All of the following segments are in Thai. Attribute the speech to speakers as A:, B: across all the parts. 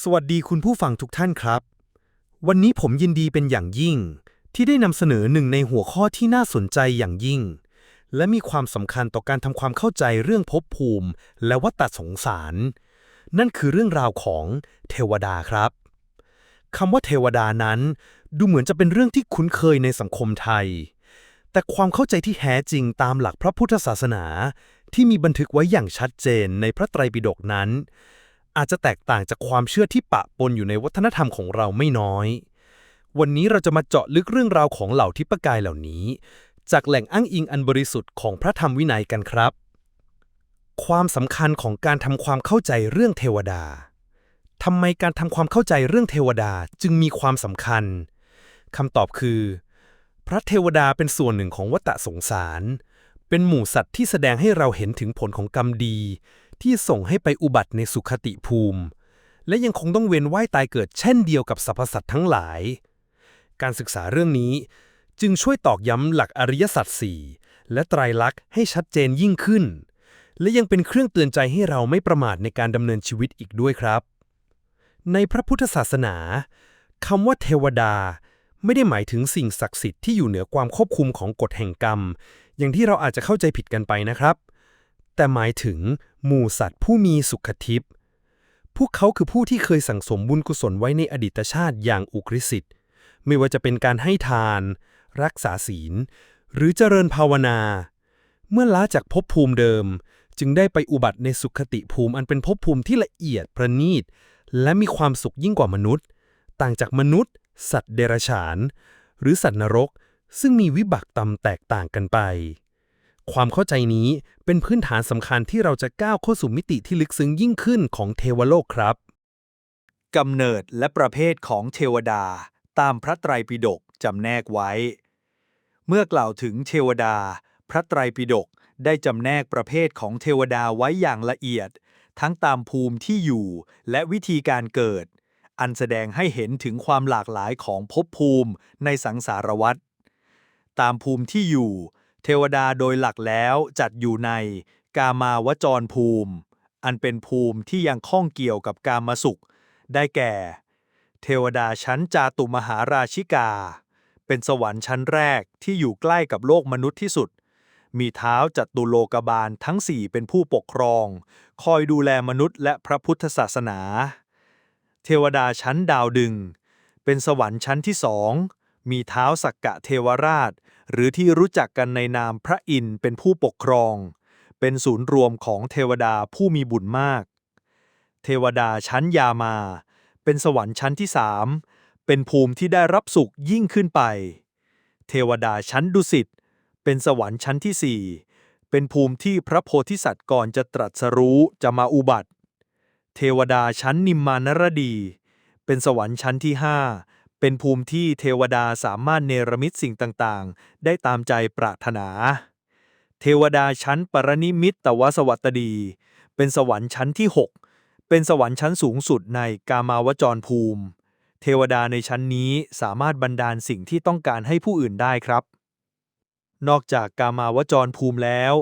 A: สวัสดีคุณผู้ฟังทุกท่านครับ วันนี้ผมยินดีเป็นอย่างยิ่ง ที่ได้นำเสนอหนึ่งในหัวข้อที่น่าสนใจอย่างยิ่ง และมีความสำคัญต่อการทำความเข้าใจเรื่องภพภูมิ และวัฏสงสาร นั่นคือเรื่องราวของเทวดาครับคำว่าเทวดานั้น ดูเหมือนจะเป็นเรื่องที่คุ้นเคยในสังคมไทย แต่ความเข้าใจที่แท้จริงตามหลักพระพุทธศาสนา ที่มีบันทึกไว้อย่างชัดเจนในพระไตรปิฎกนั้น อาจจะแตกต่างจากความเชื่อที่ปะปนอยู่ในวัฒนธรรมของเราไม่น้อย วันนี้เราจะมาเจาะลึกเรื่องราวของเหล่าทิปกายเหล่านี้ จากแหล่งอ้างอิงอันบริสุทธิ์ของพระธรรมวินัยกันครับ ความสำคัญของการทำความเข้าใจเรื่องเทวดาทำไมการทำความเข้าใจเรื่องเทวดาจึงมีความสำคัญคำตอบคือ พระเทวดาเป็นส่วนหนึ่งของวัฏสงสาร เป็นหมู่สัตว์ที่แสดงให้เราเห็นถึงผลของกรรมดี ที่ส่งให้ไปอุบัติในสุขติภูมิ และยังคงต้องเวียนว่ายตายเกิดเช่นเดียวกับสรรพสัตว์ทั้งหลาย การศึกษาเรื่องนี้จึงช่วยตอกย้ำหลักอริยสัจสี่และไตรลักษณ์ให้ชัดเจนยิ่งขึ้น และยังเป็นเครื่องเตือนใจให้เราไม่ประมาทในการดำเนินชีวิตอีกด้วยครับ ในพระพุทธศาสนาคำว่าเทวดา ไม่ได้หมายถึงสิ่งศักดิ์สิทธิ์ที่อยู่เหนือความควบคุมของกฎแห่งกรรม อย่างที่เราอาจจะเข้าใจผิดกันไปนะครับ แต่หมายถึง หมู่สัตว์ผู้มีสุขทิพย์พวกเขาคือผู้ที่เคยสั่งสมบุญกุศลไว้ในอดีตชาติอย่างอุกฤษิตไม่ว่าจะเป็นการให้ทาน รักษาศีล หรือเจริญภาวนา เมื่อล้าจากภพภูมิเดิม จึงได้ไปอุบัติในสุขติภูมิอันเป็นภพภูมิที่ละเอียดประณีต และมีความสุขยิ่งกว่ามนุษย์ ต่างจากมนุษย์ สัตว์เดรัจฉาน หรือสัตว์นรก ซึ่งมีวิบากตำแตกต่างกันไป ความเข้าใจนี้เป็นพื้นฐานสำคัญที่เราจะก้าวเข้าสู่มิติที่ลึกซึ้งยิ่งขึ้นของเทวโลกครับ
B: กำเนิดและประเภทของเทวดา ตามพระไตรปิฎกจำแนกไว้ เมื่อกล่าวถึงเทวดา พระไตรปิฎกได้จำแนกประเภทของเทวดาไว้อย่างละเอียด ทั้งตามภูมิที่อยู่และวิธีการเกิด อันแสดงให้เห็นถึงความหลากหลายของภพภูมิในสังสารวัฏตามภูมิที่อยู่ เทวดาโดยหลักแล้วจัดอยู่ในกามาวจรภูมิ อันเป็นภูมิที่ยังข้องเกี่ยวกับกามสุข ได้แก่ เทวดาชั้นจาตุมหาราชิกา เป็นสวรรค์ชั้นแรกที่อยู่ใกล้กับโลกมนุษย์ที่สุด มีเท้าจัตุโลกบาลทั้งสี่เป็นผู้ปกครอง คอยดูแลมนุษย์และพระพุทธศาสนา เทวดาชั้นดาวดึง เป็นสวรรค์ชั้นที่สองมีเท้าสักกะเทวราช หรือที่รู้จักกันในนามพระอินทร์เป็นผู้ปกครอง เป็นศูนย์รวมของเทวดาผู้มีบุญมาก เทวดาชั้นยามา เป็นสวรรค์ชั้นที่สามเป็นภูมิที่ได้รับสุขยิ่งขึ้นไป เทวดาชั้นดุสิตเป็นสวรรค์ชั้นที่สี่เป็นภูมิที่พระโพธิสัตว์ก่อนจะตรัสรู้จะมาอุบัติ เทวดาชั้นนิมมานรดี เป็นสวรรค์ชั้นที่ห้า เป็นภูมิที่เทวดาสามารถเนรมิตสิ่งต่างๆ ได้ตามใจปรารถนา เทวดาชั้นปรนิมิตตวสวัตดี เป็นสวรรค์ชั้นที่ 6 เป็นสวรรค์ชั้นสูงสุดในกามาวจรภูมิ เทวดาในชั้นนี้สามารถบันดาลสิ่งที่ต้องการให้ผู้อื่นได้ครับ นอกจากกามาวจรภูมิแล้ว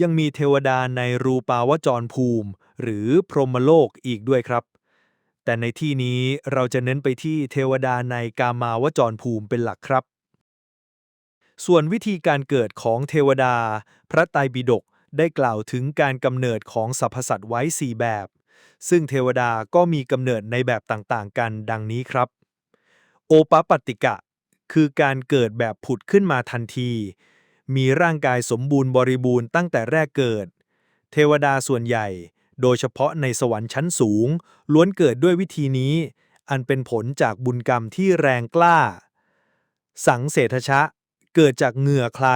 B: ยังมีเทวดาในรูปาวจรภูมิ หรือพรหมโลกอีกด้วยครับ แต่ในที่นี้เราจะเน้นไปที่เทวดาในกามาวจรภูมิเป็นหลักครับ ส่วนวิธีการเกิดของเทวดา พระไตรปิฎกได้กล่าวถึงการกำเนิดของสรรพสัตว์ไว้ 4 แบบ ซึ่งเทวดาก็มีกำเนิดในแบบต่างๆ กันดังนี้ครับ โอปปตติกะ คือการเกิดแบบผุดขึ้นมาทันที มีร่างกายสมบูรณ์บริบูรณ์ตั้งแต่แรกเกิด เทวดาส่วนใหญ่ โดยเฉพาะในสวรรค์ชั้นสูง ล้วนเกิดด้วยวิธีนี้ อันเป็นผลจากบุญกรรมที่แรงกล้า สังเศรษฐชะ เกิดจากเหงื่อใคร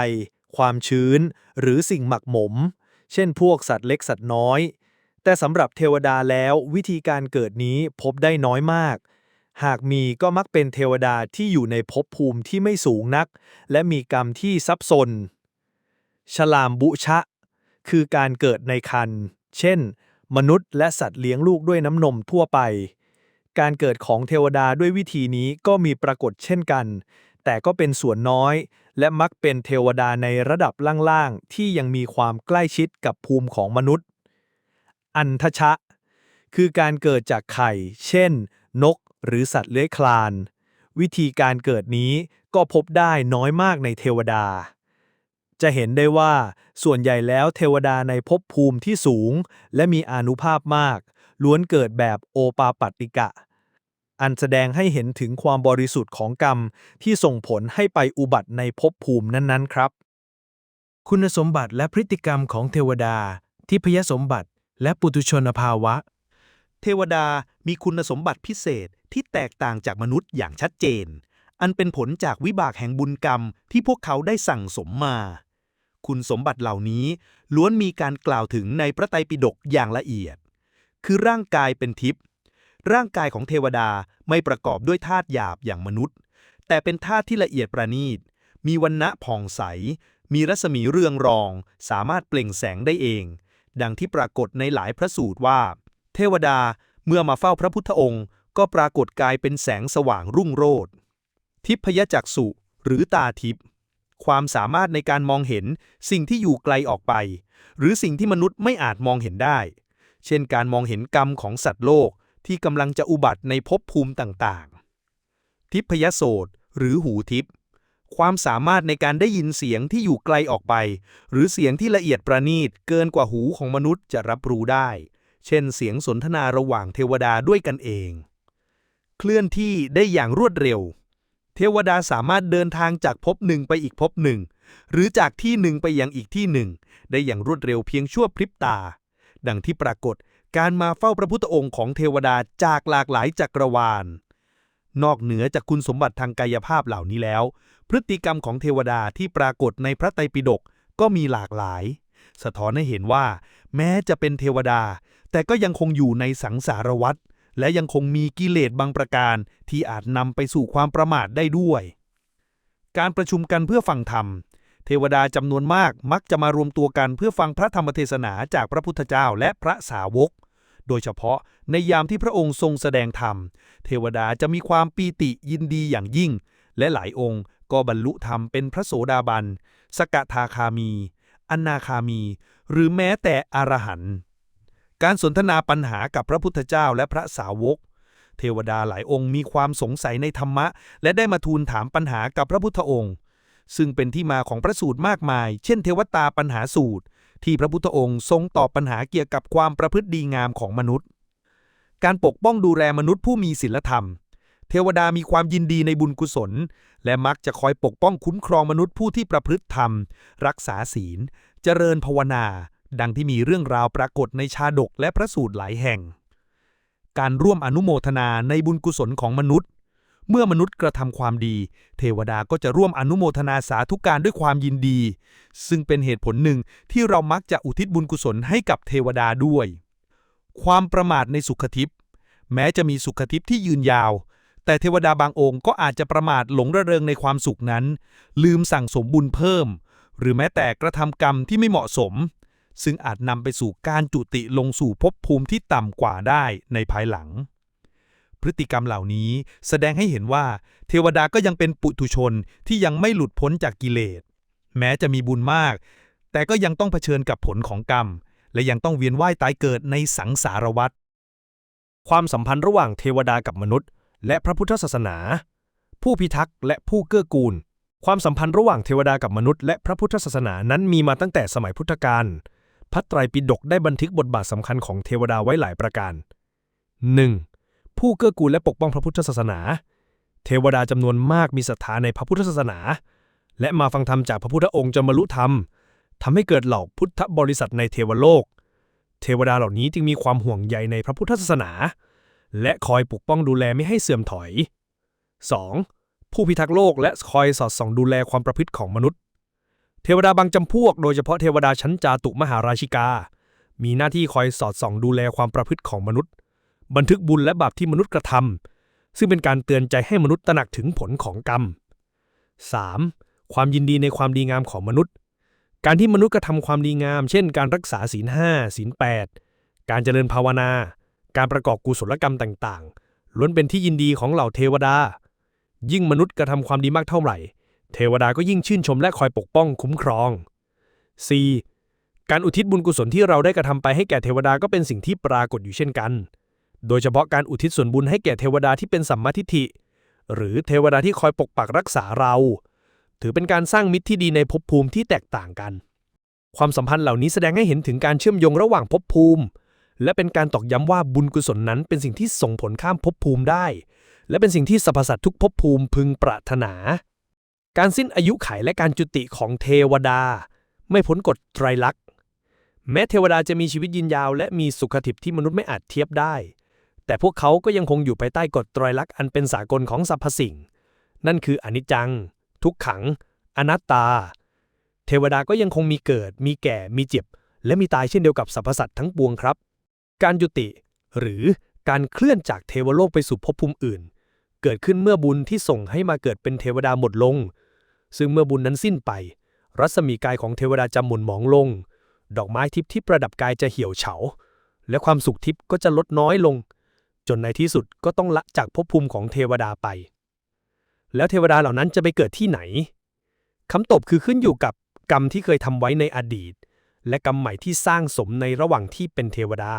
B: ความชื้น หรือสิ่งหมักหมม เช่นพวกสัตว์เล็กสัตว์น้อย แต่สำหรับเทวดาแล้ววิธีการเกิดนี้พบได้น้อยมาก หากมีก็มักเป็นเทวดาที่อยู่ในภพภูมิที่ไม่สูงนัก และมีกรรมที่ซับซนฉลามบุชะ คือการเกิดในคัน เช่น มนุษย์และสัตว์เลี้ยงลูกด้วยน้ำนมทั่วไป การเกิดของเทวดาด้วยวิธีนี้ก็มีปรากฏเช่นกัน แต่ก็เป็นส่วนน้อย และมักเป็นเทวดาในระดับล่างๆ ที่ยังมีความใกล้ชิดกับภูมิของมนุษย์ อันทชะ คือการเกิดจากไข่ เช่น นก หรือสัตว์เลื้อยคลาน วิธีการเกิดนี้ก็พบได้น้อยมากในเทวดา จะเห็นได้ว่าส่วนใหญ่แล้วเทวดาในภพภูมิที่สูง และมีอานุภาพมาก ล้วนเกิดแบบโอปาปัตติกะ อันแสดงให้เห็นถึงความบริสุทธิ์ของกรรมที่ส่งผลให้ไปอุบัติในภพภูมินั้นๆครับ
C: คุณสมบัติและพฤติกรรมของเทวดา ทิพยสมบัติ และปุตุชนภาวะ
A: เทวดามีคุณสมบัติพิเศษที่แตกต่างจากมนุษย์อย่างชัดเจนอันเป็นผลจากวิบากแห่งบุญกรรมที่พวกเขาได้สั่งสมมา คุณสมบัติเหล่านี้ ล้วนมีการกล่าวถึงในพระไตรปิฎกอย่างละเอียด คือร่างกายเป็นทิพย์ร่างกายของเทวดาไม่ประกอบด้วยธาตุหยาบอย่างมนุษย์ แต่เป็นธาตุที่ละเอียดประณีต มีวันณะผ่องใส มีรัศมีเรืองรอง สามารถเปล่งแสงได้เอง ดังที่ปรากฏในหลายพระสูตรว่า เทวดาเมื่อมาเฝ้าพระพุทธองค์ ก็ปรากฏกายเป็นแสงสว่างรุ่งโรจน์ทิพยจักษุหรือตาทิพย์ ความสามารถในการมองเห็นสิ่งที่อยู่ไกลออกไป หรือสิ่งที่มนุษย์ไม่อาจมองเห็นได้ เช่นการมองเห็นกรรมของสัตว์โลกที่กำลังจะอุบัติในภพภูมิต่างๆ ทิพยโสตหรือหูทิพย์ความสามารถในการได้ยินเสียงที่อยู่ไกลออกไป หรือเสียงที่ละเอียดประณีตเกินกว่าหูของมนุษย์จะรับรู้ได้ เช่น เสียงสนทนาระหว่างเทวดาด้วยกันเอง เคลื่อนที่ได้อย่างรวดเร็ว เทวดาสามารถเดินทางจากภพหนึ่งไปอีกภพหนึ่ง หรือจากที่หนึ่งไปยังอีกที่หนึ่ง ได้อย่างรวดเร็วเพียงชั่วพริบตา ดังที่ปรากฏการมาเฝ้าพระพุทธองค์ของเทวดาจากหลากหลายจักรวาล นอกเหนือจากคุณสมบัติทางกายภาพเหล่านี้แล้ว พฤติกรรมของเทวดาที่ปรากฏในพระไตรปิฎกก็มีหลากหลาย สะท้อนให้เห็นว่า แม้จะเป็นเทวดา แต่ก็ยังคงอยู่ในสังสารวัฏ และยังคงมีกิเลสบางประการที่อาจนำไปสู่ความประมาทได้ด้วย การประชุมกันเพื่อฟังธรรม เทวดาจำนวนมากมักจะมารวมตัวกันเพื่อฟังพระธรรมเทศนาจากพระพุทธเจ้าและพระสาวก โดยเฉพาะในยามที่พระองค์ทรงแสดงธรรม เทวดาจะมีความปีติยินดีอย่างยิ่ง และหลายองค์ก็บรรลุธรรมเป็นพระโสดาบัน สกทาคามี อนาคามี หรือแม้แต่อรหันต์ การสนทนาปัญหากับพระพุทธเจ้าและพระสาวก เทวดาหลายองค์มีความสงสัยในธรรมะ และได้มาทูลถามปัญหากับพระพุทธองค์ ซึ่งเป็นที่มาของพระสูตรมากมาย เช่น เทวตาปัญหาสูตร ที่พระพุทธองค์ทรงตอบปัญหาเกี่ยวกับความประพฤติดีงามของมนุษย์ การปกป้องดูแลมนุษย์ผู้มีศีลธรรม เทวดามีความยินดีในบุญกุศล และมักจะคอยปกป้องคุ้มครองมนุษย์ผู้ที่ประพฤติธรรม รักษาศีล เจริญภาวนา ดังที่มีเรื่องราวปรากฏในชาดกและพระสูตรหลายแห่ง การร่วมอนุโมทนาในบุญกุศลของมนุษย์ เมื่อมนุษย์กระทำความดี เทวดาก็จะร่วมอนุโมทนาสาธุการด้วยความยินดี ซึ่งเป็นเหตุผลหนึ่งที่เรามักจะอุทิศบุญกุศลให้กับเทวดาด้วย ความประมาทในสุขทิพย์แม้จะมีสุขทิพย์ที่ยืนยาว แต่เทวดาบางองค์ก็อาจจะประมาทหลงระเริงในความสุขนั้น ลืมสั่งสมบุญเพิ่ม หรือแม้แต่กระทำกรรมที่ไม่เหมาะสม ซึ่งอาจนำไปสู่การจุติลงสู่ภพภูมิที่ต่ำกว่าได้ในภายหลัง พฤติกรรมเหล่านี้แสดงให้เห็นว่า เทวดาก็ยังเป็นปุถุชนที่ยังไม่หลุดพ้นจากกิเลส แม้จะมีบุญมาก แต่ก็ยังต้องเผชิญกับผลของกรรม และยังต้องเวียนว่ายตายเกิดในสังสารวัฏ
C: ความสัมพันธ์ระหว่างเทวดากับมนุษย์ และพระพุทธศาสนา ผู้พิทักษ์และผู้เกื้อกูล ความสัมพันธ์ระหว่างเทวดากับมนุษย์และพระพุทธศาสนานั้นมีมาตั้งแต่สมัยพุทธกาล พระไตรปิฎกได้บันทึกบทบาทสำคัญของเทวดาไว้หลายประการ 1. ผู้เกื้อกูลและปกป้องพระพุทธศาสนา เทวดาจำนวนมากมีศรัทธาในพระพุทธศาสนา และมาฟังธรรมจากพระพุทธองค์จนบรรลุธรรมทำให้เกิดเหล่าพุทธบริษัทในเทวโลก เทวดาเหล่านี้จึงมีความห่วงใยในพระพุทธศาสนา และคอยปกป้องดูแลไม่ให้เสื่อมถอย 2. ผู้พิทักษ์โลกและคอยสอดส่องดูแลความประพฤติของมนุษย์ เทวดาบางจำพวก โดยเฉพาะเทวดาชั้นจาตุมหาราชิกา มีหน้าที่คอยสอดส่องดูแลความประพฤติของมนุษย์ บันทึกบุญและบาปที่มนุษย์กระทำซึ่งเป็นการเตือนใจให้มนุษย์ตระหนักถึงผลของกรรม 3. ความยินดีในความดีงามของมนุษย์ การที่มนุษย์กระทำความดีงาม เช่น การรักษาศีลห้าศีลแปดการเจริญภาวนา การประกอบกุศลกรรมต่างๆล้วนเป็นที่ยินดีของเหล่าเทวดา ยิ่งมนุษย์กระทำความดีมากเท่าไหร่ เทวดาก็ยิ่งชื่นชมและคอยปกป้องคุ้มครอง 4. การอุทิศบุญกุศลที่เราได้กระทำไปให้แก่เทวดาก็เป็นสิ่งที่ปรากฏอยู่เช่นกัน โดยเฉพาะการอุทิศส่วนบุญให้แก่เทวดาที่เป็นสัมมาทิฏฐิ หรือเทวดาที่คอยปกปักรักษาเรา ถือเป็นการสร้างมิตรที่ดีในภพภูมิที่แตกต่างกัน ความสัมพันธ์เหล่านี้แสดงให้เห็นถึงการเชื่อมโยงระหว่างภพภูมิ และเป็นการตอกย้ำว่าบุญกุศลนั้นเป็นสิ่งที่ส่งผลข้ามภพภูมิได้ และเป็นสิ่งที่สรรพสัตว์ทุกภพภูมิพึงปรารถนา การสิ้นอายุไขและการจุติของเทวดา ไม่พ้นกฎไตรลักษณ์แม้เทวดาจะมีชีวิตยืนยาว และมีสุขทิพที่มนุษย์ไม่อาจเทียบได้ แต่พวกเขาก็ยังคงอยู่ภายใต้กฎไตรลักษณ์อันเป็นสากลของสรรพสิ่ง นั่นคืออนิจจัง ทุกขัง อนัตตา เทวดาก็ยังคงมีเกิด มีแก่ มีเจ็บ และมีตายเช่นเดียวกับสรรพสัตว์ทั้งปวงครับ การยุติ หรือการเคลื่อนจากเทวโลกไปสู่ภพภูมิอื่น เกิดขึ้นเมื่อบุญที่ส่งให้มาเกิดเป็นเทวดาหมดลง ซึ่งเมื่อบุญนั้นสิ้นไป รัศมีกายของเทวดาจะหมุนหมองลง ดอกไม้ทิพย์ที่ประดับกายจะเหี่ยวเฉา และความสุขทิพย์ก็จะลดน้อยลง จนในที่สุดก็ต้องละจากภพภูมิของเทวดาไป แล้วเทวดาเหล่านั้นจะไปเกิดที่ไหนคำตอบคือขึ้นอยู่กับกรรมที่เคยทำไว้ในอดีต และกรรมใหม่ที่สร้างสมในระหว่างที่เป็นเทวดา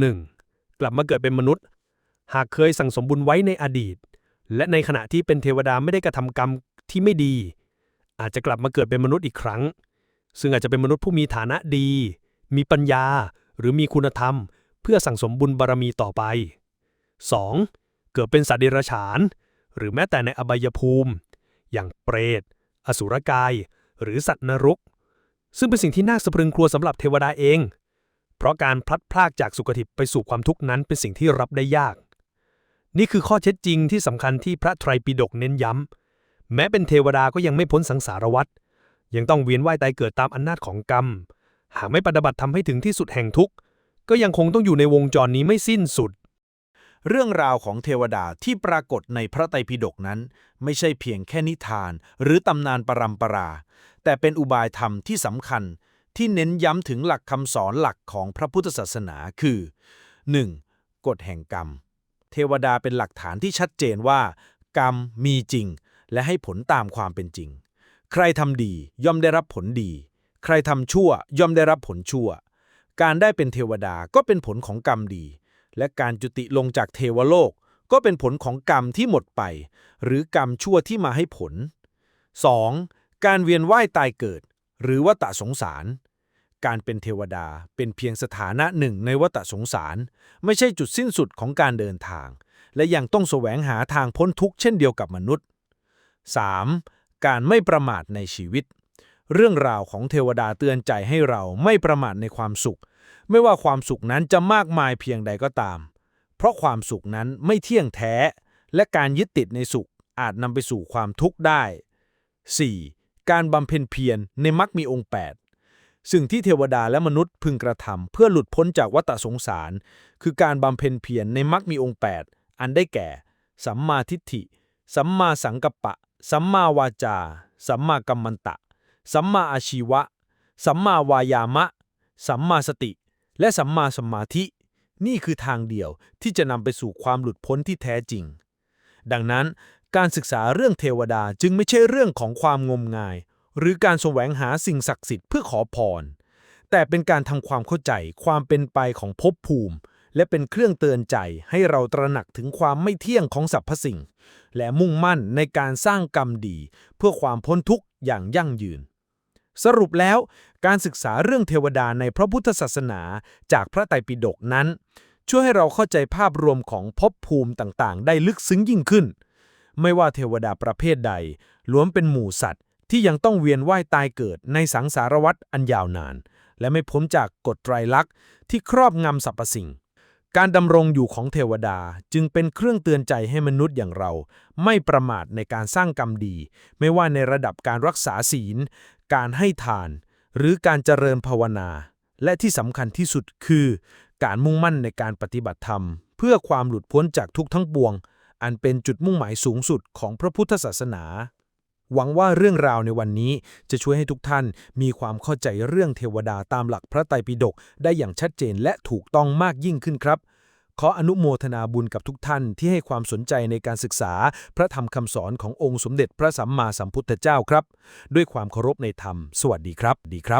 C: 1. กลับมาเกิดเป็นมนุษย์ หากเคยสั่งสมบุญไว้ในอดีต และในขณะที่เป็นเทวดาไม่ได้กระทำกรรม ที่ไม่ดี อาจจะกลับมาเกิดเป็นมนุษย์อีกครั้ง ซึ่งอาจจะเป็นมนุษย์ผู้มีฐานะดี มีปัญญาหรือมีคุณธรรม เพื่อสั่งสมบุญบารมีต่อไป 2. เกิดเป็นสัตว์เดรัจฉาน หรือแม้แต่ในอบายภูมิ อย่างเปรต อสุรกาย หรือสัตว์นรก ซึ่งเป็นสิ่งที่น่าสะพรึงกลัวสำหรับเทวดาเอง เพราะการพลัดพรากจากสุขทิพไปสู่ความทุกข์นั้นเป็นสิ่งที่รับได้ยาก นี่คือข้อเท็จจริงที่สำคัญที่พระไตรปิฎกเน้นย้ำ แม้เป็นเทวดาก็ยังไม่พ้นสังสารวัฏยังต้องเวียนว่ายตายเกิดตามอำนาจของกรรม หากไม่ปฏิบัติทำให้ถึงที่สุดแห่งทุกข์ ก็ยังคงต้องอยู่ในวงจรนี้ไม่สิ้นสุด
B: เรื่องราวของเทวดาที่ปรากฏในพระไตรปิฎกนั้น ไม่ใช่เพียงแค่นิทาน หรือตำนานปรำปรา แต่เป็นอุบายธรรมที่สำคัญ ที่เน้นย้ำถึงหลักคำสอนหลักของพระพุทธศาสนาคือ 1. กฎแห่งกรรม เทวดาเป็นหลักฐานที่ชัดเจนว่า กรรมมีจริง และให้ผลตามความเป็นจริง ใครทำดีย่อมได้รับผลดี ใครทำชั่วย่อมได้รับผลชั่ว การได้เป็นเทวดาก็เป็นผลของกรรมดี และการจุติลงจากเทวโลก ก็เป็นผลของกรรมที่หมดไป หรือกรรมชั่วที่มาให้ผล 2. การเวียนว่ายตายเกิด หรือวัฏสงสาร การเป็นเทวดาเป็นเพียงสถานะหนึ่งในวัฏสงสาร ไม่ใช่จุดสิ้นสุดของการเดินทาง และยังต้องแสวงหาทางพ้นทุกข์เช่นเดียวกับมนุษย์ 3. การไม่ประมาทในชีวิต เรื่องราวของเทวดาเตือนใจให้เราไม่ประมาทในความสุข ไม่ว่าความสุขนั้นจะมากมายเพียงใดก็ตาม เพราะความสุขนั้นไม่เที่ยงแท้ และการยึดติดในสุขอาจนำไปสู่ความทุกข์ได้ 4. การบำเพ็ญเพียรในมรรคมีองค์ 8 สิ่งที่เทวดาและมนุษย์พึงกระทำเพื่อหลุดพ้นจากวัฏสงสาร คือการบำเพ็ญเพียรในมรรคมีองค์ 8 อันได้แก่ สัมมาทิฏฐิ สัมมาสังกัปปะ สัมมาวาจา สัมมากัมมันตะ สัมมาอาชีวะ สัมมาวายามะ สัมมาสติ และสัมมาสมาธิ นี่คือทางเดียวที่จะนำไปสู่ความหลุดพ้นที่แท้จริง ดังนั้นการศึกษาเรื่องเทวดาจึงไม่ใช่เรื่องของความงมงาย หรือการแสวงหาสิ่งศักดิ์สิทธิ์เพื่อขอพร แต่เป็นการทำความเข้าใจความเป็นไปของภพภูมิ และเป็นเครื่องเตือนใจให้เราตระหนักถึงความไม่เที่ยงของสรรพสิ่ง และมุ่งมั่นในการสร้างกรรมดี เพื่อความพ้นทุกข์อย่างยั่งยืน สรุปแล้ว การศึกษาเรื่องเทวดาในพระพุทธศาสนาจากพระไตรปิฎกนั้น ช่วยให้เราเข้าใจภาพรวมของภพภูมิต่างๆ ได้ลึกซึ้งยิ่งขึ้น ไม่ว่าเทวดาประเภทใดล้วนเป็นหมู่สัตว์ที่ยังต้องเวียนว่ายตายเกิดในสังสารวัฏอันยาวนาน และไม่พ้นจากกฎไตรลักษณ์ที่ครอบงำสรรพสิ่ง การดำรงอยู่ของเทวดาจึงเป็นเครื่องเตือนใจให้มนุษย์อย่างเรา ไม่ประมาทในการสร้างกรรมดี ไม่ว่าในระดับการรักษาศีล การให้ทาน หรือการเจริญภาวนา และที่สำคัญที่สุดคือ การมุ่งมั่นในการปฏิบัติธรรม เพื่อความหลุดพ้นจากทุกทั้งปวง อันเป็นจุดมุ่งหมายสูงสุดของพระพุทธศาสนา หวังว่าเรื่องราวในวันนี้จะช่วยให้ทุกท่านมีความเข้าใจเรื่องเทวดาตามหลักพระไตรปิฎกได้อย่างชัดเจนและถูกต้องมากยิ่งขึ้นครับ ขออนุโมทนาบุญกับทุกท่านที่ให้ความสนใจในการศึกษาพระธรรมคำสอนขององค์สมเด็จพระสัมมาสัมพุทธเจ้าครับ ด้วยความเคารพในธรรม สวัสดีครับ ดีครับ